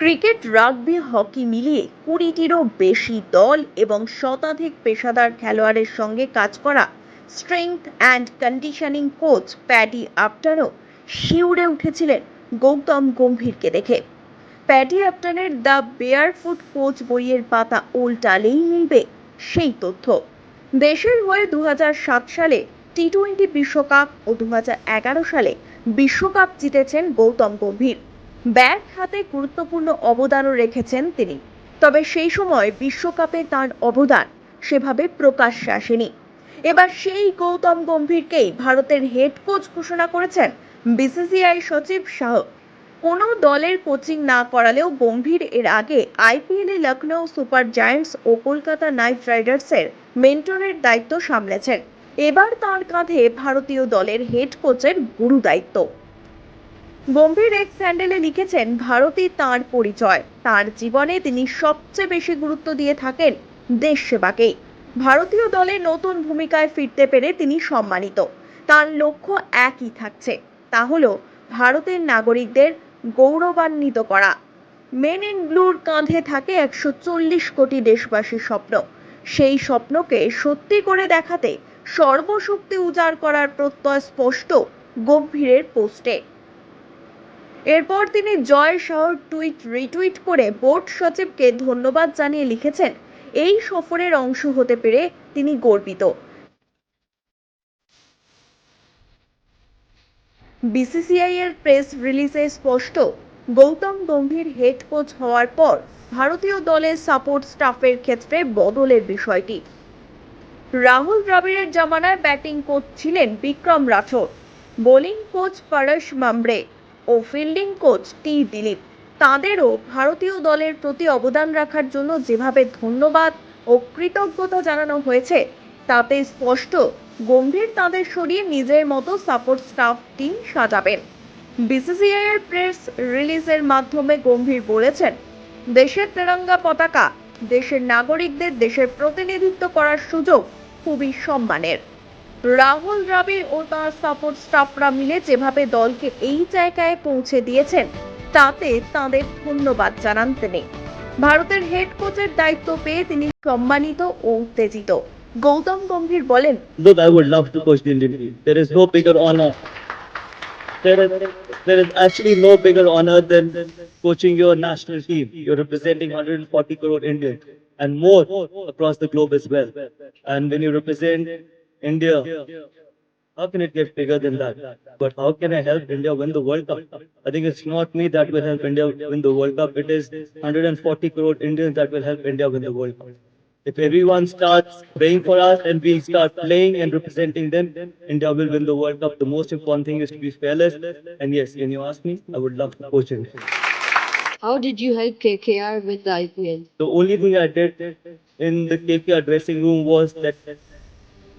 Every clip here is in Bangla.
ক্রিকেট, রাগবি, হকি মিলিয়ে কুড়িটিরও বেশি দল এবং শতাধিক পেশাদার খেলোয়াড়ের সঙ্গে কাজ করা strength and conditioning coach Paddy আফটারও শিউরে উঠেছিলেন গৌতম গম্ভীরকে দেখে। প্যাডি আফটানের দ্য বেয়ারফুট কোচ বইয়ের পাতা উল্টালেই মিলবে সেই তথ্য। দেশের হয়ে দু হাজার সাত সালে টি টোয়েন্টি বিশ্বকাপ ও দু হাজার এগারো সালে বিশ্বকাপ জিতেছেন গৌতম গম্ভীর। ব্যাট হাতে গুরুত্বপূর্ণ অবদানও রেখেছেন তিনি। তবে সেই সময় বিশ্বকাপে তার অবদান সেভাবে প্রকাশ্যে আসেনি। এবার সেই গৌতম গম্ভীরকেই ভারতের হেড কোচ ঘোষণা করেছেন বিসিসিআই সচিব শাহ। কোনো দলের কোচিং না করালেও গম্ভীর এর আগে আইপিএলে লখনৌ সুপার জায়ান্টস ও কলকাতা নাইট রাইডার্সের মেন্টরের দায়িত্ব সামলেছেন। এবার তার কাঁধে ভারতীয় দলের হেড কোচের গুরু দায়িত্ব। গম্ভীর এক স্যান্ডেলে লিখেছেন, ভারতই তাঁর পরিচয়। তার জীবনে তিনি সবচেয়ে বেশি গুরুত্ব দিয়ে থাকেন দেশ সেবাকেই ভারতীয় দলে নতুন ভূমিকায় ফিরতে পেরে তিনি সম্মানিত। তার লক্ষ্য একই থাকছে। তা হল ভারতের নাগরিকদের গৌরবান্বিত করা। মেন ইন ব্লুর কাঁধে থাকে একশো চল্লিশ কোটি দেশবাসীর স্বপ্ন। সেই স্বপ্নকে সত্যি করে দেখাতে সর্বশক্তি উজাড় করার প্রত্যয় স্পষ্ট গম্ভীরের পোস্টে। এরপর তিনি জয় শাহর টুইট, রিটুইট করে বোর্ড সচিবকে ধন্যবাদ জানিয়ে লিখেছেন, এই সফরের অংশ হতে পেরে তিনি গর্বিত। বিসিসিআই এর প্রেস রিলিজে স্পষ্ট, গৌতম গম্ভীর হেড কোচ হওয়ার পর ভারতীয় দলের সাপোর্ট স্টাফের ক্ষেত্রে বদলের বিষয়টি। রাহুল দ্রাবিড়ের জামানায় ব্যাটিং কোচ ছিলেন বিক্রম রাঠোর বোলিং কোচ পরশ মামব্রে ও ফিল্ডিং কোচ টি দিলীপ। তাঁদেরও ভারতীয় দলের প্রতি অবদান রাখার জন্য যেভাবে ধন্যবাদ ও কৃতজ্ঞতা জানানো হয়েছে, তাতে স্পষ্ট গম্ভীর তাদের সরিয়ে নিজের মতো সাপোর্ট স্টাফ টিম সাজাবেন। বিসিসিআই এর প্রেস রিলিজের মাধ্যমে গম্ভীর বলেছেন, দেশের তেরঙ্গা পতাকা দেশের নাগরিকদের দেশের প্রতিনিধিত্ব করার সুযোগ খুবই সম্মানের। রাহুল দ্রাবিড় ও তার সাপোর্ট স্টাফরা মিলে যেভাবে দলকে এই জায়গায় পৌঁছে দিয়েছেন তাতে তাঁদের ধন্যবাদ জানান তিনি ভারতের হেড কোচের দায়িত্ব পেয়ে তিনি সম্মানিত ও উত্তেজিত গৌতম গম্ভীর বলেন Look, I would love to coach the Indian team. There is no bigger honor. There is, there is actually no bigger honor than coaching your national team. You're representing 140 crore Indians and more across the globe as well. And when you represent India, how can it get bigger than that? But how can I help India win the World Cup? I think it's not me that will help India win the World Cup. It is 140 crore Indians that will help India win the World Cup. If everyone starts praying for us and we start playing and representing them, India will win the World Cup. The most important thing is to be fearless. And yes, when you ask me, I would love to coach India. How did you help KKR with the IPL? The only thing I did in the KKR dressing room was that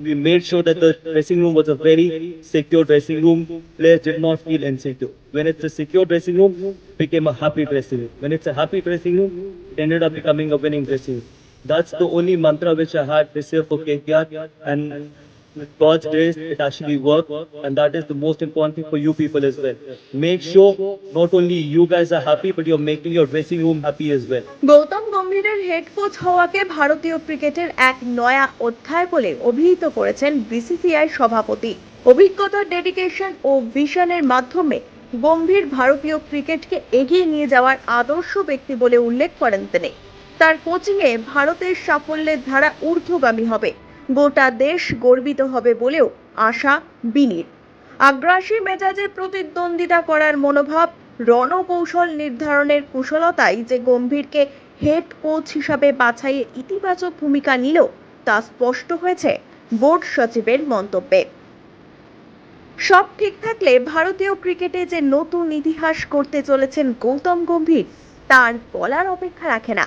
we made sure that the dressing room was a very secure dressing room. Players did not feel insecure. When it's a secure dressing room, it became a happy dressing room. When it's a happy dressing room, it ended up becoming a winning dressing room. That's the only mantra which I had this year for KKR and with God's grace, it actually worked and that is the most important thing for you people as well. Make sure not only you guys are happy, but you're making your dressing room happy as well. Gautam গম্ভীরের head coach হওয়াকে ভারতীয় ক্রিকেটের এক নয়া অধ্যায় বলে অভিহিত করেছেন বিসিসিআই সভাপতি অভিজ্ঞতা ডেডিকেশন ও ভিশনের মাধ্যমে গম্ভীর ভারতীয় ক্রিকেটকে এগিয়ে নিয়ে যাওয়ার আদর্শ ব্যক্তি বলে উল্লেখ করেন তিনি তার কোচিংয়ে ভারতের সাফল্যের ধারা ঊর্ধ্বগামী হবে গোটা দেশ গর্বিত হবে বলেও আশা বিনির আগ্রাসী মেজাজে প্রতিদ্বন্দ্বিতা করার মনোভাব, রণকৌশল নির্ধারণের কুশলতাই যে গম্ভীরকে হেড কোচ হিসাবে বাছাইয়ে ইতিবাচক ভূমিকা নিল তা স্পষ্ট হয়েছে বোর্ড সচিবের মন্তব্যে। সব ঠিক থাকলে ভারতীয় ক্রিকেটে যে নতুন ইতিহাস করতে চলেছেন গৌতম গম্ভীর, তার বলার অপেক্ষা রাখে না।